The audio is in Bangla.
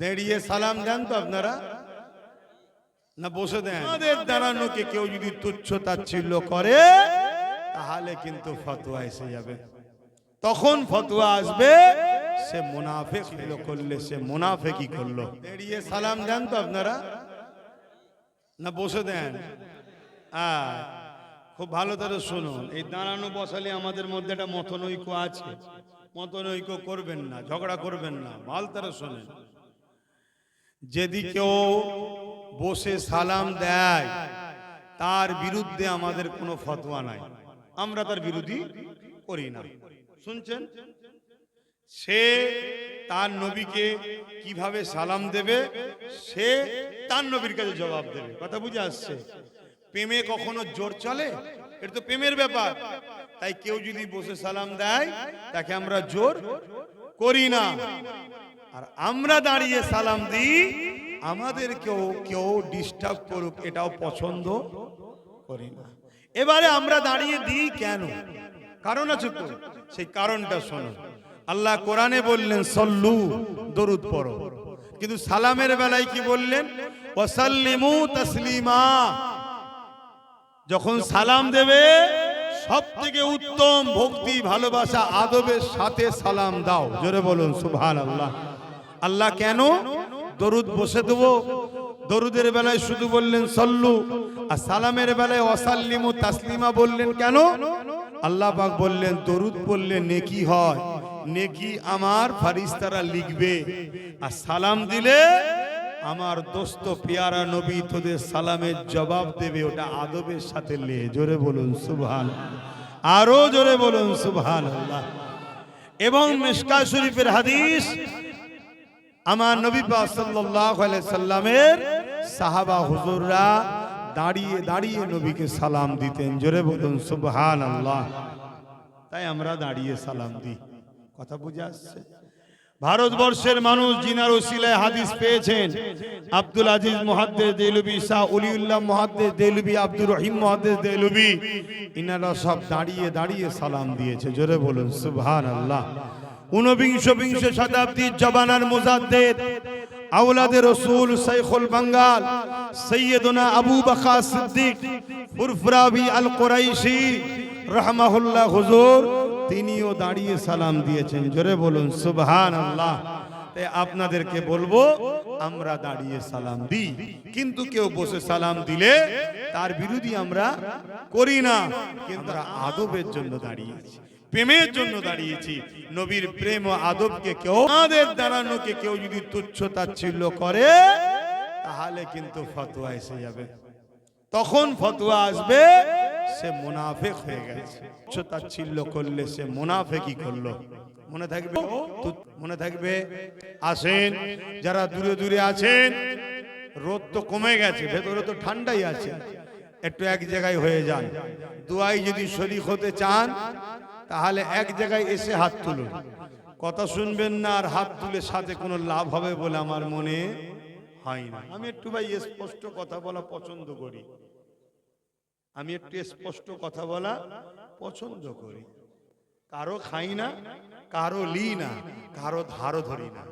দাঁড়িয়ে সালাম দেন তো আপনারা? না বসে দেন। আমাদের দাঁড়ানোকে কেউ যদি তুচ্ছ তাচ্ছিল্য করে তাহলে কিন্তু ফতোয়া এসে যাবে। তখন ফতোয়া আসবে সে মুনাফেক হলো করলে সে মুনাফেকই করল। দাঁড়িয়ে সালাম দেন তো আপনারা? না বসে দেন। খুব ভালো করে শুনুন এই দাঁড়ানো বসালে আমাদের মধ্যে একটা মতনৈক্য আছে। মতনৈক্য করবেন না ঝগড়া করবেন না ভালো তারা শোনেন। যদি কেউ বসে সালাম দেয়, তার বিরুদ্ধে আমাদের কোনো ফতোয়া নাই। আমরা তার বিরোধী করি না। শুনছেন? সে তার নবীকে কীভাবে সালাম দেবে, সে তার নবীর কাছে জবাব দেবে। কথা বুঝে আসছে? প্রেমে কখনো জোর চলে? এটা তো প্রেমের ব্যাপার। তাই কেউ যদি বসে সালাম দেয়, তাকে আমরা জোর করি না। আর আমরা দাঁড়িয়ে সালাম দিই আমাদের কেউ কেউ ডিস্টার্ব করুক, এটাও পছন্দ করি না। এবারে আমরা দাঁড়িয়ে দিই কেন? কারণ আছে তো, সেই কারণটা শোনো। আল্লাহ কোরআনে বললেন, সল্লু, দরুদ পড়ো। কিন্তু সালামের বেলায় কি বললেন? ওয়াসাল্লিমু তাসলিমা। যখন সালাম দেবে সব থেকে উত্তম ভক্তি, ভালোবাসা, আদবের সাথে সালাম দাও। জোরে বলুন সুবহান আল্লাহ আল্লাহ কেন? দরুদ বসে দেবো। দরুদের বেলায় শুধু বললেন, সল্লু। আর সালামের বেলায় অসাল্লিমু তাসলিমা বললেন কেন? আল্লাহ পাক বললেন, দরুদ পড়লে নেকি হয়। নেকি আমার ফারিস্তারা লিখবে। আর সালাম দিলে আমার দোস্ত পিয়ারা নবী তোদের সালামের জবাব দেবে। ওটা আদবের সাথে লে। জোরে বলুন সুবহান আরও জোরে বলুন সুবহান আল্লাহ এবং মিশকা শরীফের হাদিস আমার নবী সাল্লামের সাহাবা হুজুররা দাঁড়িয়ে দাঁড়িয়ে নবীকে সালাম দিতেন। জোরে বলুন সুবহান আল্লাহ তাই আমরা দাঁড়িয়ে সালাম দিই। কথা বুঝে আসছে? ভারতবর্ষের মানুষ জিনার ওসিলায় হাদিস পেয়েছেন। আব্দুল আজিজ মুহাদ্দিস দেলুবি, শাহ উলিউল্লাহ মুহাদ্দিস দেলুবি, আব্দুর রহিম মুহাদ্দিস দেলুবি, ইনারা সব দাঁড়িয়ে দাঁড়িয়ে সালাম দিয়েছে। জোরে বলুন, সুবহানাল্লাহ। ঊনবিংশ বিংশ শতাব্দীর জবানার মুজাদ্দেদ আওলাদের রসুল শাইখুল বাঙ্গাল সৈয়দনা আবু বকা সিদ্দিক ফুরফুরাবি আল কোরাইশি রহমাহুল্লাহ হুজুর, তিনিও দাঁড়িয়ে সালাম দিয়েছেন। জোরে বলুন সুবহান আল্লাহ আপনাদেরকে বলব, আমরা দাঁড়িয়ে সালাম দিই। কিন্তু কেউ বসে সালাম দিলে তার বিরোধী আমরা করি না। কিন্তু আদবের জন্য দাঁড়িয়ে দাঁড়িয়েছি প্রেমের জন্য দাঁড়িয়েছি। নবীর প্রেম ও আদবকে কেউ আমাদের দাঁড়ানোকে কেউ যদি তুচ্ছ তাচ্ছিল্য করে, তাহলে কিন্তু ফতোয়া এসে যাবে। তখন ফতোয়া আসবে, সে মুনাফেক হয়ে গেছে। তুচ্ছ তাচ্ছিল্য করলে সে মুনাফেকই করল। মনে থাকবে? মনে থাকবে? আসেন, যারা দূরে দূরে আছেন, রোদ তো কমে গেছে, ভেতরে তো ঠান্ডাই আছে। একটু এক জায়গায় হয়ে যান। দুয়াই যদি শরীক হতে চান তাহলে এক জায়গায় এসে হাত তুলুন। কথা শুনবেন না আর হাত তুলে সাথে কোনো লাভ হবে বলে আমার মনে হয় না। আমি একটু ভাই স্পষ্ট কথা বলা পছন্দ করি। আমি একটু স্পষ্ট কথা বলা পছন্দ করি। কারও খাই না কারও লি না কারও ধারো ধরি না।